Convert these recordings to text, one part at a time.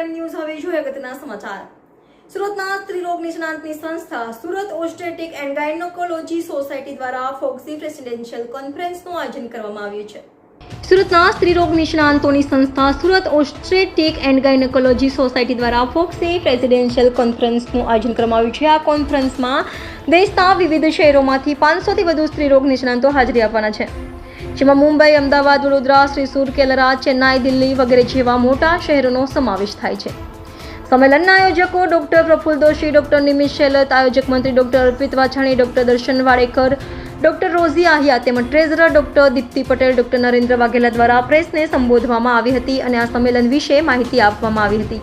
Crime news હવે જોઈએ અગત્યના સમાચાર. સુરતના સ્ત્રીરોગ નિષ્ણાંતની સંસ્થા Surat obstetric and gynaecology society દ્વારા ફોક્સી પ્રેસિડેન્શિયલ કોન્ફરન્સનું આયોજન કરવામાં આવ્યું છે. સુરતના સ્ત્રીરોગ નિષ્ણાંતોની સંસ્થા Surat obstetric and gynaecology society દ્વારા ફોક્સી પ્રેસિડેન્શિયલ કોન્ફરન્સનું આયોજન કરવામાં આવ્યું છે. આ કોન્ફરન્સમાં દેશના વિવિધ શહેરોમાંથી પાંચસોથી વધુ સ્ત્રીરોગ નિષ્ણાંતો હાજરી આપવાના છે. જેમાં મુંબઈ, અમદાવાદ, વડોદરા, શ્રીસુર કેલરા ચેન્નાઈ, દિલ્હી વગેરે જેવા મોટા શહેરોનો સમાવેશ થાય છે. સંમેલનના આયોજકો ડોક્ટર પ્રફુલ દોશી, ડોક્ટર નિમિષ શેલત, આયોજક મંત્રી ડોક્ટર અર્પિત વાછાણી, ડોક્ટર દર્શન વાડેકર, ડોક્ટર રોઝી આહિયા તેમજ treasurer doctor Deepti Patel, doctor Narendra Vaghela દ્વારા પ્રેસને સંબોધવામાં આવી હતી અને આ સંમેલન વિશે માહિતી આપવામાં આવી હતી.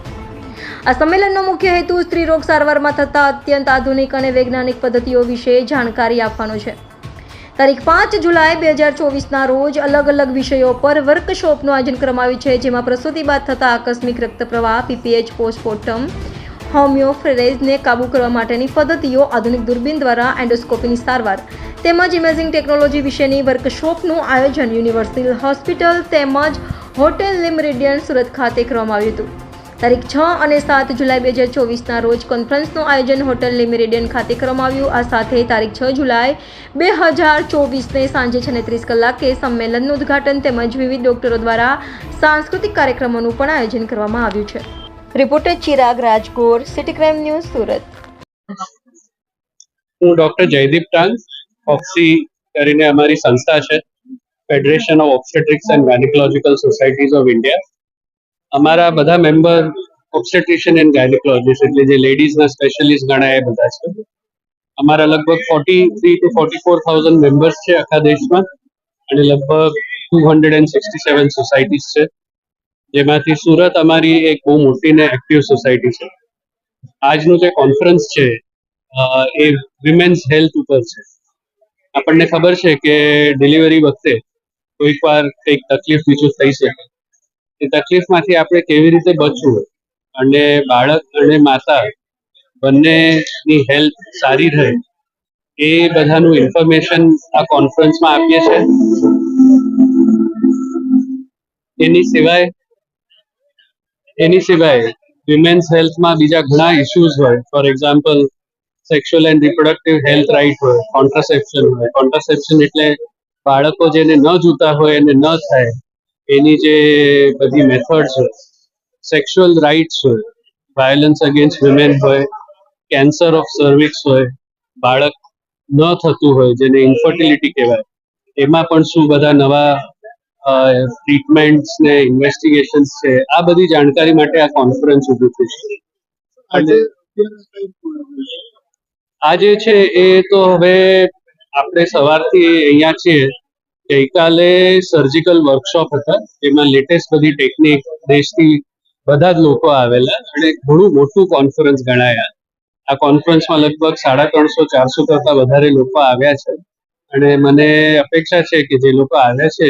આ સંમેલનનો મુખ્ય હેતુ સ્ત્રીરોગ સારવારમાં થતા અત્યંત આધુનિક અને વૈજ્ઞાનિક પદ્ધતિઓ વિશે જાણકારી આપવાનો છે. તારીખ પાંચ જુલાઈ બે હજાર ચોવીસના રોજ અલગ અલગ વિષયો પર વર્કશોપનું આયોજન કરવામાં આવ્યું છે, જેમાં પ્રસૂતિ બાદ થતા આકસ્મિક રક્ત પ્રવાહ પીપીએચ, પોસ્ટમોર્ટમ હોમિયોફ્રેરેઝને કાબૂ કરવા માટેની પદ્ધતિઓ, આધુનિક દૂરબીન દ્વારા એન્ડોસ્કોપીની સારવાર તેમજ ઇમેજિંગ ટેકનોલોજી વિશેની વર્કશોપનું આયોજન યુનિવર્સિટી હોસ્પિટલ તેમજ હોટેલ લિમરિડિયન સુરત ખાતે કરવામાં આવ્યું હતું. તારીખ છ અને સાત જુલાઈ બે હજાર ચોવીસના રોજ કોન્ફરન્સનું આયોજન હોટેલ લિમેરિડિયન ખાતે કરવામાં આવ્યું. આ સાથે તારીખ છ જુલાઈ બે હજાર ચોવીસને સાંજે છને ત્રીસ કલાકે સંમેલનનું ઉદ્ઘાટન તેમજ વિવિધ ડોક્ટરો દ્વારા સાંસ્કૃતિક કાર્યક્રમોનું પણ આયોજન કરવામાં આવ્યું છે. Reporter Chirag Rajgor city crime news Surat. હું ડોક્ટર જયદીપ ટાંગ ઓક્સી કરીને અમારી સંસ્થા છે federation of obstetrics and gynaecological societies of India અમારા બધા મેમ્બર ઓબ્સ્ટેટ્રિશિયન એન્ડ ગાયનેકોલોજીસ્ટ એટલે જે લેડીઝના સ્પેશિયલિસ્ટ ગણાય એ બધા છે. અમારા લગભગ forty three to forty four thousand members છે આખા દેશમાં અને લગભગ two hundred and sixty seven societies છે. જેમાંથી સુરત અમારી એક બહુ મોટી ને એક્ટિવ સોસાયટી છે. આજનું જે કોન્ફરન્સ છે એ વિમેન્સ હેલ્થ ઉપર છે. આપણને ખબર છે કે ડિલિવરી વખતે કોઈક વાર કંઈક તકલીફ બીજું થઈ શકે. એ તકલીફમાંથી આપણે કેવી રીતે બચવું? અને બાળક અને માતા બંનેની હેલ્થ સારી રહે એ બધાનું ઇન્ફોર્મેશન આ કોન્ફરન્સમાં આપીએ છીએ. એની સિવાય એની સિવાય વિમેન્સ હેલ્થમાં બીજા ઘણા ઇશ્યુઝ હોય. For example sexual and reproductive health right હોય કોન્ટ્રાસેપ્શન હોય. કોન્ટ્રાસેપ્શન એટલે બાળકો જેને ન જોતા હોય એને ન થાય. એની જે બધી મેથડ છે સેક્સ્યુઅલ રાઇટ્સ હોય વાયોલન્સ અગેન્સ્ટ વિમેન હોય કેન્સર ઓફ સર્વિક્સ હોય બાળક ન થતું હોય જેને ઇન્ફર્ટિલિટી કહેવાય એમાં પણ શું બધા નવા ટ્રીટમેન્ટ્સ ને ઇન્વેસ્ટિગેશન્સ છે આ બધી જાણકારી માટે આ કોન્ફરન્સ ઊભી થઈ છે. જે છે એ તો હવે આપણે સવારથી અહીંયા છીએ ગઈકાલે સર્જિકલ વર્કશોપ હતા. જેમાં લેટેસ્ટ બધી ટેકનિક દેશથી બધા જ લોકો આવેલા અને ઘણું મોટું કોન્ફરન્સ ગણાયા. આ કોન્ફરન્સમાં લગભગ સાડા ત્રણસો, ચારસો કરતા વધારે લોકો આવ્યા છે. અને મને અપેક્ષા છે કે જે લોકો આવ્યા છે,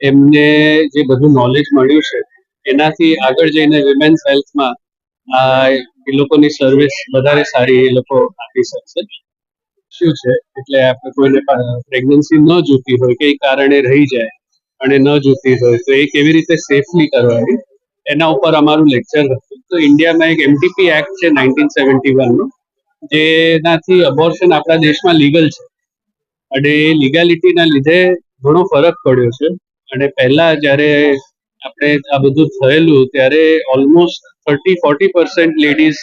એમને જે બધું નોલેજ મળ્યું છે, એનાથી આગળ જઈને વિમેન્સ હેલ્થમાં એ લોકોની સર્વિસ વધારે સારી એ લોકો આપી શકશે. શું છે? એટલે આપણે કોઈને પ્રેગ્નન્સી ન જોતી હોય કે કારણે રહી જાય અને ન જોતી હોય, તો એ કેવી રીતે સેફલી કરવાની? એના ઉપર અમારું લેક્ચર હતું. તો ઇન્ડિયામાં એક એમટીપી એક્ટ છે નાઇન્ટીન સેવન્ટી વનનો જેનાથી અબોર્શન આપણા દેશમાં લીગલ છે. અને એ લીગાલિટીના લીધે ઘણો ફરક પડ્યો છે. અને પહેલા જ્યારે આપણે આ બધું થયેલું, ત્યારે almost thirty forty percent ladies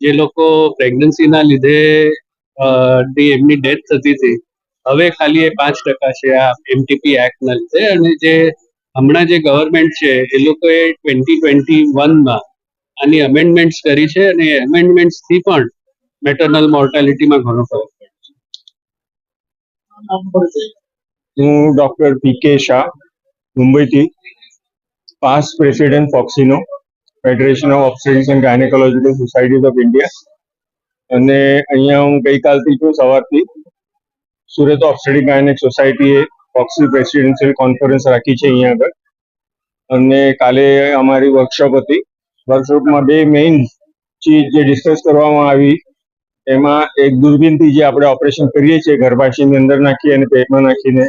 જે લોકો પ્રેગ્નન્સીના લીધે એમની ડેથ થતી હતી. હવે ખાલી એ પાંચ ટકા છે આ એમટીપી એક્ટના લીધે. અને જે હમણાં જે ગવર્મેન્ટ છે, એ લોકોએ ટ્વેન્ટી ટ્વેન્ટી વનમાં આની અમેન્ડમેન્ટ્સ કરી છે અને એ થી પણ મેટર્નલ મોર્ટાલિટીમાં ઘણો ફરક હું ડોક્ટર પી કે શાહ, મુંબઈથી. Past president ફોક્સિનો federation of obstetrics and gynaecological societies of India અને અહીંયા હું ગઈકાલથી છું સવારથી. સુરત ઓબ્સ્ટેટિક ગાયનેક સોસાયટીએ ઓક્સી પ્રેસિડેન્શિયલ કોન્ફરન્સ રાખી છે અહીંયા આગળ. અને કાલે અમારી વર્કશોપ હતી. વર્કશોપમાં બે મેઇન ચીજ જે ડિસ્કસ કરવામાં આવી, એમાં એક દૂરબીનથી જે આપણે ઓપરેશન કરીએ છીએ, ગર્ભાશયની અંદર નાખી અને પેટમાં નાખીને,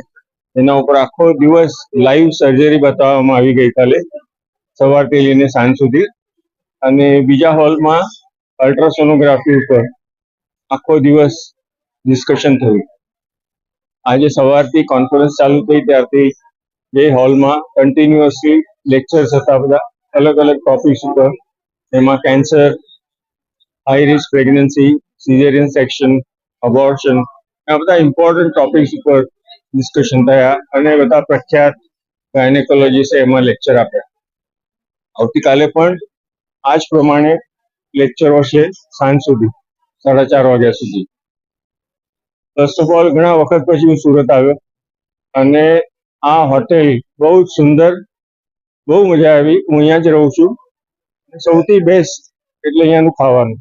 એના ઉપર આખો દિવસ લાઈવ સર્જરી બતાવવામાં આવી ગઈકાલે, સવારથી લઈને સાંજ સુધી. અને બીજા હોલમાં અલ્ટ્રાસોનોગ્રાફી ઉપર આખો દિવસ ડિસ્કશન થયું. આજે સવારથી કોન્ફરન્સ ચાલુ થઈ ત્યારથી એ હોલમાં કન્ટિન્યુઅસલી લેક્ચર્સ હતા બધા, અલગ અલગ ટોપિક્સ ઉપર. એમાં cancer high risk pregnancy caesarean section abortion આ બધા ઇમ્પોર્ટન્ટ ટોપિક્સ ઉપર ડિસ્કશન થયા અને બધા પ્રખ્યાત ગાયનેકોલોજીસ્ટે એમાં લેક્ચર આપ્યા. આવતીકાલે પણ આ જ પ્રમાણે લેક્ચરો છે સાંજ સુધી, સાડા ચાર વાગ્યા સુધી. ફર્સ્ટ ઓફ ઓલ ઘણા વખત પછી હું સુરત આવ્યો અને આ હોટેલ બહુ જ સુંદર, બહુ મજા આવી. હું અહીંયા જ રહું છું. સૌથી બેસ્ટ એટલે અહીંયાનું ખાવાનું.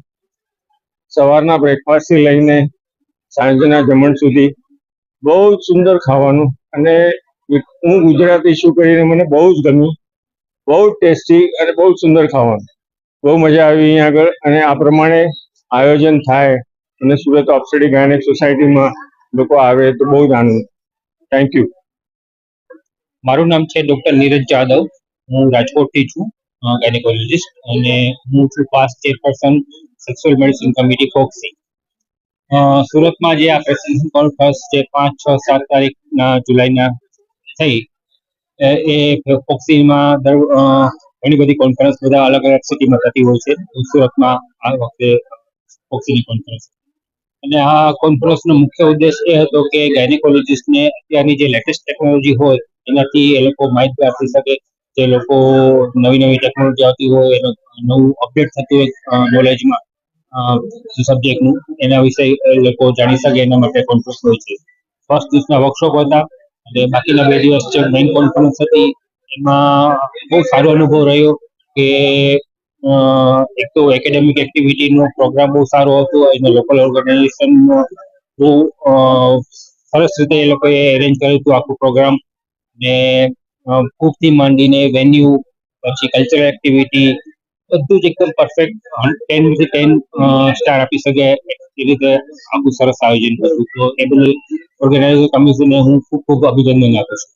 સવારના બ્રેકફાસ્ટથી લઈને સાંજના જમણ સુધી બહુ જ સુંદર ખાવાનું. અને હું ગુજરાતી છું કરીને મને બહુ જ ગમ્યું બહુ જ ટેસ્ટી અને બહુ જ સુંદર ખાવાનું. બહુ મજા આવી અહીંયા આગળ અને આ પ્રમાણે આયોજન થાય અને સુરત ઓપ્સેટિક ગાયનેક સોસાયટીમાં લોકો આવે તો બહુ જ આનંદ. થેન્ક યુ મારું નામ છે ડોક્ટર નીરજ જાદવ. હું રાજકોટથી છું ગાયનેકોલોજીસ્ટ અને હું છું past chairperson sexual medicine committee FOGSI uh, સુરતમાં જે આ પ્રેસિડેન્સી કોન્ફરન્સ જે પાંચ છ સાત તારીખના જુલાઈના થઈ એ ફોક્સીમાં દર ઘણી બધી કોન્ફરન્સ બધા અલગ અલગ સિટીમાં થતી હોય છે. સુરતમાં આ વખતે ફોક્સીની કોન્ફરન્સ અને આ કોન્ફરન્સનો મુખ્ય ઉદ્દેશ એ હતો કે ગાયનેકોલોજીસ્ટને અત્યારની જે લેટેસ્ટ ટેકનોલોજી હોય, એનાથી એ લોકો માહિતી આપી શકે. જે લોકો નવી નવી ટેકનોલોજી આવતી હોય, એનું નવું અપડેટ થતું હોય નોલેજમાં સબ્જેક્ટનું એના વિશે એ લોકો જાણી શકે એના માટે કોન્ફરન્સ હોય છે. ફર્સ્ટ દિવસના વર્કશોપ હતા અને બાકીના બે દિવસ જે મેઇન કોન્ફરન્સ હતી એમાં બહુ સારો અનુભવ રહ્યો કે એક તો એકેડેમિક એક્ટિવિટીનો પ્રોગ્રામ બહુ સારો હતો અને લોકલ ઓર્ગેનાઇઝેશનનો બહુ સરસ રીતે એ લોકોએ એરેન્જ કર્યું હતું આખું પ્રોગ્રામ ને ફૂડથી માંડીને વેન્યુ પછી કલ્ચરલ એક્ટિવિટી બધું જ એકદમ પરફેક્ટ ટેનથી ટેન સ્ટાર આપી શકે એ રીતે આખું સરસ આયોજન કર્યું તો એ બધું ઓર્ગેનાઇઝર કમિશનને હું ખૂબ ખૂબ અભિનંદન આપું છું.